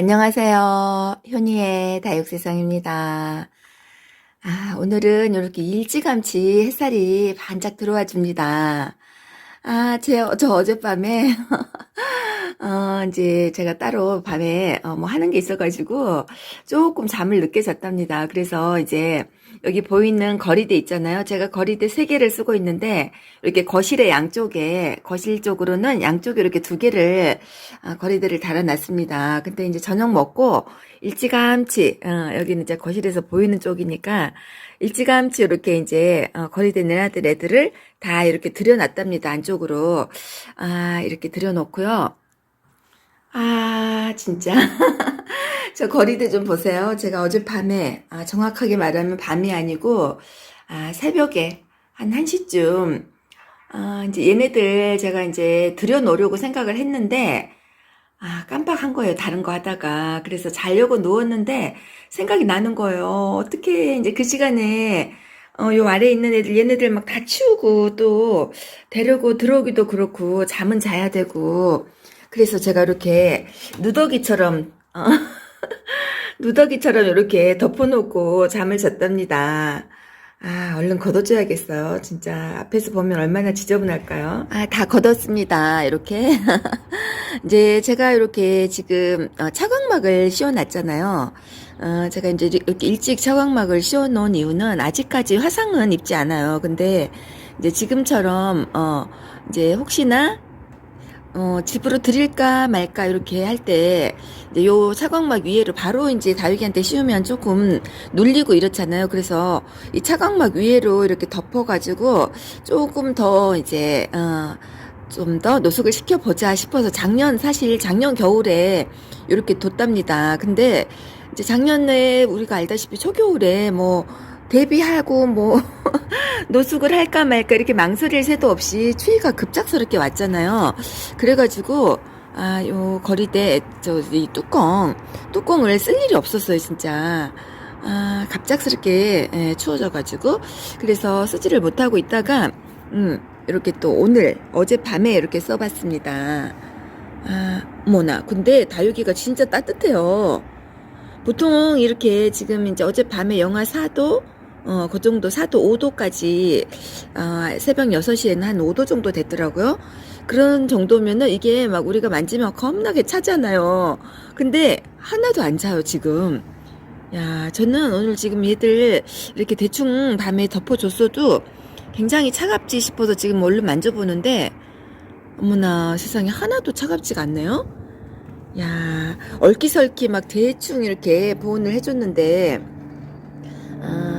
안녕하세요. 효니의 다육세상입니다. 아, 오늘은 이렇게 일찌감치 햇살이 반짝 들어와 줍니다. 아, 제, 저 어젯밤에, 어, 이제 제가 따로 밤에, 어, 뭐 하는 게 있어가지고 조금 잠을 늦게 잤답니다. 그래서 이제 여기 보이는 거리대 있잖아요. 제가 거리대 세 개를 쓰고 있는데 이렇게 거실의 양쪽에, 거실 쪽으로는 양쪽에 이렇게 두 개를, 아, 거리대를 달아놨습니다. 근데 이제 저녁 먹고 일찌감치, 어, 여기는 이제 거실에서 보이는 쪽이니까 일찌감치 이렇게 이제 어, 거리대 내놨던 애들을 다 이렇게 들여놨답니다. 안쪽으로. 아, 이렇게 들여놓고요. 아, 진짜. 저 거리대 좀 보세요. 제가 어젯밤에, 아, 정확하게 말하면 밤이 아니고, 아, 새벽에 한 1시쯤, 아, 이제 얘네들 제가 이제 들여놓으려고 생각을 했는데, 아, 깜빡한 거예요. 다른 거 하다가. 그래서 자려고 누웠는데 생각이 나는 거예요. 어떻게 이제 그 시간에 어, 요 아래에 있는 애들, 얘네들 막 다 치우고 또 데려고 들어오기도 그렇고 잠은 자야 되고. 그래서 제가 이렇게 누더기처럼, 어, 누더기처럼 이렇게 덮어놓고 잠을 잤답니다. 아, 얼른 걷어줘야겠어요. 진짜 앞에서 보면 얼마나 지저분할까요? 아, 다 걷었습니다. 이렇게. 이제 제가 이렇게 지금 어, 차광막을 씌워놨잖아요. 어, 제가 이제 이렇게 일찍 차광막을 씌워놓은 이유는 아직까지 화상은 입지 않아요. 근데 이제 지금처럼 어, 이제 혹시나 어, 집으로 드릴까 말까 이렇게 할 때, 요 차광막 위에를 바로 이제 다육이한테 씌우면 조금 눌리고 이렇잖아요. 그래서 이 차광막 위에로 이렇게 덮어가지고 조금 더 이제, 어, 좀 더 노숙을 시켜보자 싶어서 작년, 사실 작년 겨울에 이렇게 뒀답니다. 근데 이제 작년에 우리가 알다시피 초겨울에 뭐, 데뷔하고 뭐 노숙을 할까 말까 이렇게 망설일 새도 없이 추위가 급작스럽게 왔잖아요. 그래가지고 아 요 거리대 저 이 뚜껑 뚜껑을 쓸 일이 없었어요 진짜. 아 갑작스럽게 예, 추워져가지고 그래서 쓰지를 못하고 있다가 음 이렇게 또 오늘 어젯밤에 이렇게 써봤습니다. 아 뭐나 근데 다육이가 진짜 따뜻해요. 보통 이렇게 지금 이제 어젯밤에 영하 4도 어, 그 정도 4도, 5도까지, 어, 새벽 6시에는 한 5도 정도 됐더라고요. 그런 정도면은 이게 막 우리가 만지면 겁나게 차잖아요. 근데 하나도 안 차요, 지금. 야, 저는 오늘 지금 얘들 이렇게 대충 밤에 덮어줬어도 굉장히 차갑지 싶어서 지금 얼른 만져보는데, 어머나 세상에 하나도 차갑지가 않네요. 야, 얼기설기 막 대충 이렇게 보온을 해줬는데, 아,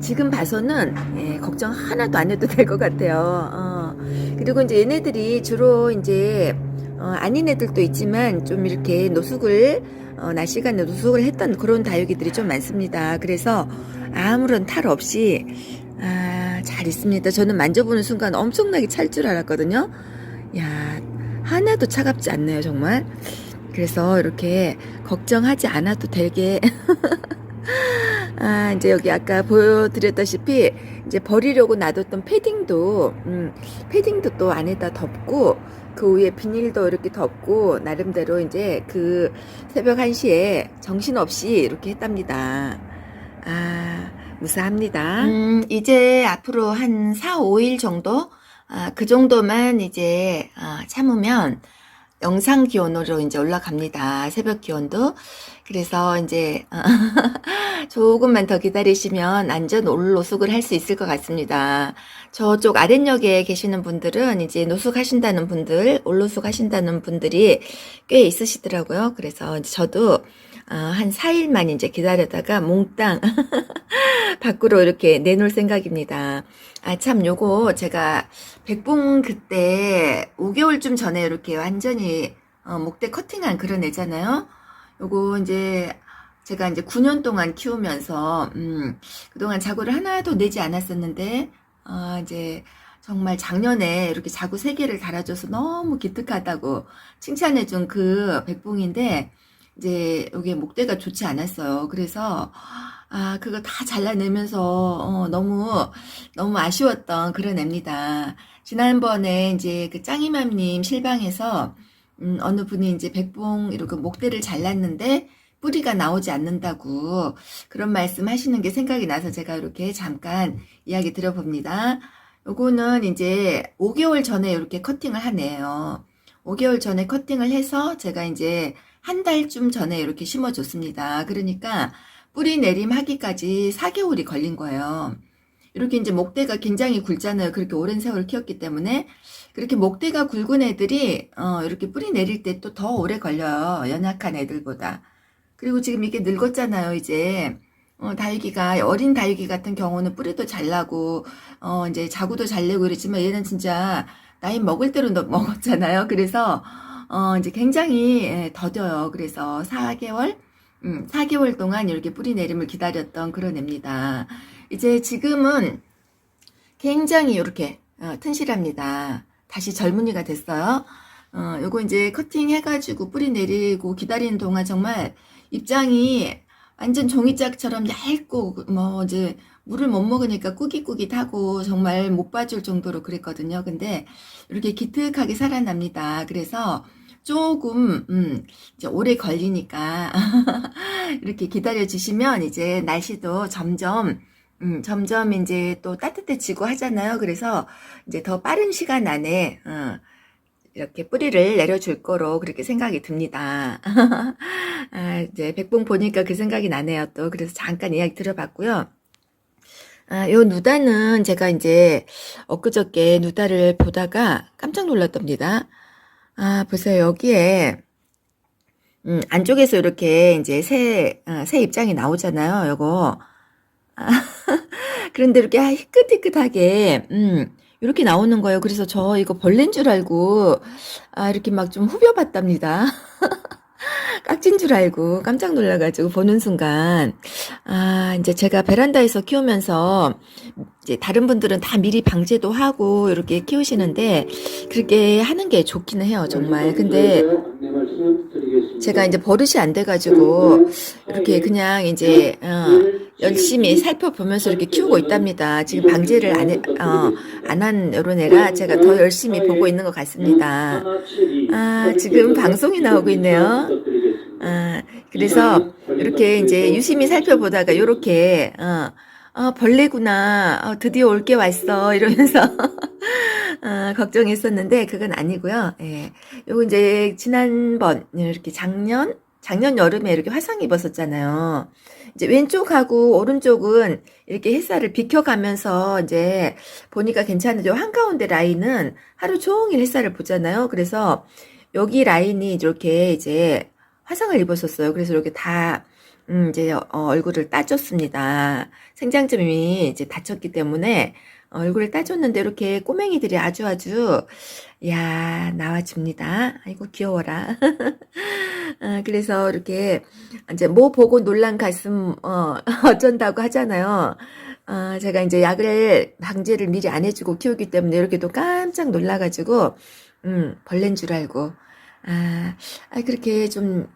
지금 봐서는 예, 걱정 하나도 안 해도 될 것 같아요. 어, 그리고 이제 얘네들이 주로 이제 어, 아닌 애들도 있지만 좀 이렇게 노숙을 어, 낮 시간에 노숙을 했던 그런 다육이들이 좀 많습니다. 그래서 아무런 탈 없이 아, 잘 있습니다. 저는 만져보는 순간 엄청나게 찰 줄 알았거든요. 야, 하나도 차갑지 않네요, 정말. 그래서 이렇게 걱정하지 않아도 되게 아, 이제 여기 아까 보여드렸다시피 이제 버리려고 놔뒀던 패딩도 음, 패딩도 또 안에다 덮고 그 위에 비닐도 이렇게 덮고 나름대로 이제 그 새벽 1시에 정신없이 이렇게 했답니다. 아, 무사합니다. 음, 이제 앞으로 한 4, 5일 정도 아, 그 정도만 이제 아, 참으면 영상 기온으로 이제 올라갑니다. 새벽 기온도. 그래서 이제 어, 조금만 더 기다리시면 안전 올노숙을 할 수 있을 것 같습니다. 저쪽 아랫역에 계시는 분들은 이제 노숙하신다는 분들, 올노숙 하신다는 분들이 꽤 있으시더라고요. 그래서 저도 어, 한 4일만 이제 기다렸다가 몽땅 밖으로 이렇게 내놓을 생각입니다. 아, 참, 요거 제가 백봉 그때 5개월쯤 전에 이렇게 완전히 어, 목대 커팅한 그런 애잖아요. 요거 이제 제가 이제 9년 동안 키우면서 음, 그동안 자구를 하나도 내지 않았었는데 어, 이제 정말 작년에 이렇게 자구 3개를 달아줘서 너무 기특하다고 칭찬해준 그 백봉인데 이제 여기 목대가 좋지 않았어요. 그래서 아 그거 다 잘라내면서 어, 너무 너무 아쉬웠던 그런 애입니다. 지난번에 이제 그 짱이맘님 실방에서 음, 어느 분이 이제 백봉 이렇게 목대를 잘랐는데 뿌리가 나오지 않는다고 그런 말씀 하시는 게 생각이 나서 제가 이렇게 잠깐 이야기 드려봅니다. 요거는 이제 5개월 전에 이렇게 커팅을 하네요. 5개월 전에 커팅을 해서 제가 이제 한 달쯤 전에 이렇게 심어줬습니다. 그러니까 뿌리 내림 하기까지 4개월이 걸린 거예요. 이렇게 이제 목대가 굉장히 굵잖아요. 그렇게 오랜 세월 키웠기 때문에 그렇게 목대가 굵은 애들이 어, 이렇게 뿌리 내릴 때 또 더 오래 걸려요. 연약한 애들보다. 그리고 지금 이게 늙었잖아요. 이제 어, 다육이가 어린 다육이 같은 경우는 뿌리도 잘 나고 어, 이제 자구도 잘 내고 이랬지만 얘는 진짜 나이 먹을 대로 너- 먹었잖아요. 그래서 어, 이제 굉장히 예, 더뎌요. 그래서 4개월 음, 4개월 동안 이렇게 뿌리 내림을 기다렸던 그런 애입니다. 이제 지금은 굉장히 이렇게 어, 튼실합니다. 다시 젊은이가 됐어요. 어, 요거 이제 커팅 해가지고 뿌리 내리고 기다리는 동안 정말 입장이 완전 종이짝처럼 얇고 뭐 이제 물을 못 먹으니까 꾸깃꾸깃하고 정말 못 봐줄 정도로 그랬거든요. 근데 이렇게 기특하게 살아납니다. 그래서 조금 음, 이제 오래 걸리니까 이렇게 기다려 주시면 이제 날씨도 점점 음, 점점 이제 또 따뜻해지고 하잖아요. 그래서 이제 더 빠른 시간 안에 어, 이렇게 뿌리를 내려줄 거로 그렇게 생각이 듭니다. 아, 이제 백봉 보니까 그 생각이 나네요. 또 그래서 잠깐 이야기 들어봤고요. 아, 요 누다는 제가 이제 엊그저께 누다를 보다가 깜짝 놀랐답니다. 아, 보세요. 여기에 음, 안쪽에서 이렇게 이제 새, 어, 새 입장이 나오잖아요. 요거. 그런데 이렇게 희끗희끗하게, 음, 이렇게 나오는 거예요. 그래서 저 이거 벌레인 줄 알고, 아, 이렇게 막 좀 후벼봤답니다. 깍진 줄 알고 깜짝 놀라가지고 보는 순간, 아, 이제 제가 베란다에서 키우면서, 이제 다른 분들은 다 미리 방제도 하고 이렇게 키우시는데, 그렇게 하는 게 좋기는 해요, 정말. 근데, 제가 이제 버릇이 안 돼가지고 이렇게 그냥 이제 어, 열심히 살펴보면서 이렇게 키우고 있답니다. 지금 방제를 안, 해- 어, 안한 이런 애라 제가 더 열심히 보고 있는 것 같습니다. 아, 지금 방송이 나오고 있네요. 아, 그래서 이렇게 이제 유심히 살펴보다가 이렇게 어, 어, 벌레구나. 어, 드디어 올 게 왔어. 이러면서 아, 걱정했었는데 그건 아니고요. 예. 요거 이제 지난번 이렇게 작년 작년 여름에 이렇게 화상 입었었잖아요. 이제 왼쪽하고 오른쪽은 이렇게 햇살을 비켜가면서 이제 보니까 괜찮은데 한가운데 라인은 하루 종일 햇살을 보잖아요. 그래서 여기 라인이 이렇게 이제 화상을 입었었어요. 그래서 이렇게 다 음, 이제 어, 얼굴을 따줬습니다. 생장점이 이제 다쳤기 때문에 얼굴을 따줬는데 이렇게 꼬맹이들이 아주 아주 야 나와줍니다. 아이고 귀여워라. 아, 그래서 이렇게 이제 뭐 보고 놀란 가슴 어, 어쩐다고 하잖아요. 아, 제가 이제 약을 방제를 미리 안 해주고 키우기 때문에 이렇게 또 깜짝 놀라가지고 음, 벌레인 줄 알고 아, 아 그렇게 좀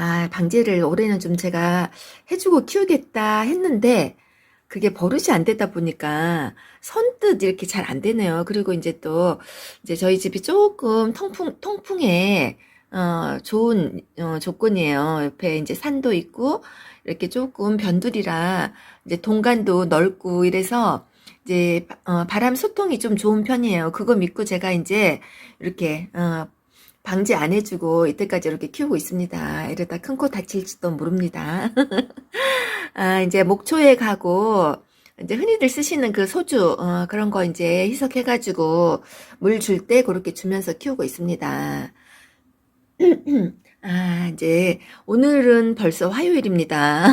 아, 방제를 올해는 좀 제가 해주고 키우겠다 했는데, 그게 버릇이 안 되다 보니까 선뜻 이렇게 잘 안 되네요. 그리고 이제 또, 이제 저희 집이 조금 통풍, 통풍에, 어, 좋은, 어, 조건이에요. 옆에 이제 산도 있고, 이렇게 조금 변두리라, 이제 동간도 넓고 이래서, 이제, 어, 바람 소통이 좀 좋은 편이에요. 그거 믿고 제가 이제, 이렇게, 어, 방지 안 해주고 이때까지 이렇게 키우고 있습니다. 이러다 큰 코 다칠지도 모릅니다. 아, 이제 목초에 가고, 이제 흔히들 쓰시는 그 소주, 어, 그런 거 이제 희석해가지고 물 줄 때 그렇게 주면서 키우고 있습니다. 아, 이제 오늘은 벌써 화요일입니다.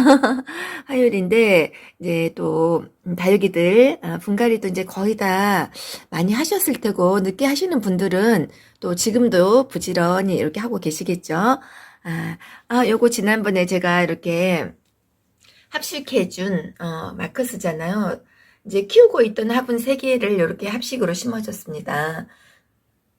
화요일인데 이제 또 음, 다육이들 아, 분갈이도 이제 거의 다 많이 하셨을 테고 늦게 하시는 분들은 또 지금도 부지런히 이렇게 하고 계시겠죠. 아, 아, 요거 지난번에 제가 이렇게 합식해 준 어, 마크스잖아요. 이제 키우고 있던 화분 세 개를 이렇게 합식으로 심어줬습니다.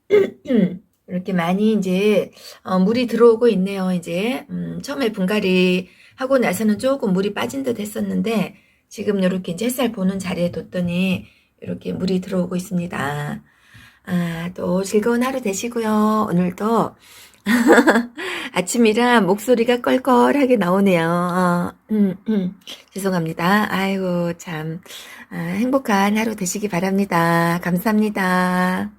이렇게 많이 이제 어, 물이 들어오고 있네요. 이제 음, 처음에 분갈이 하고 나서는 조금 물이 빠진 듯 했었는데 지금 이렇게 이제 햇살 보는 자리에 뒀더니 이렇게 물이 들어오고 있습니다. 아, 또 즐거운 하루 되시고요. 오늘도 아침이라 목소리가 껄껄하게 나오네요. 어, 음, 음. 죄송합니다. 아이고 참 아, 행복한 하루 되시기 바랍니다. 감사합니다.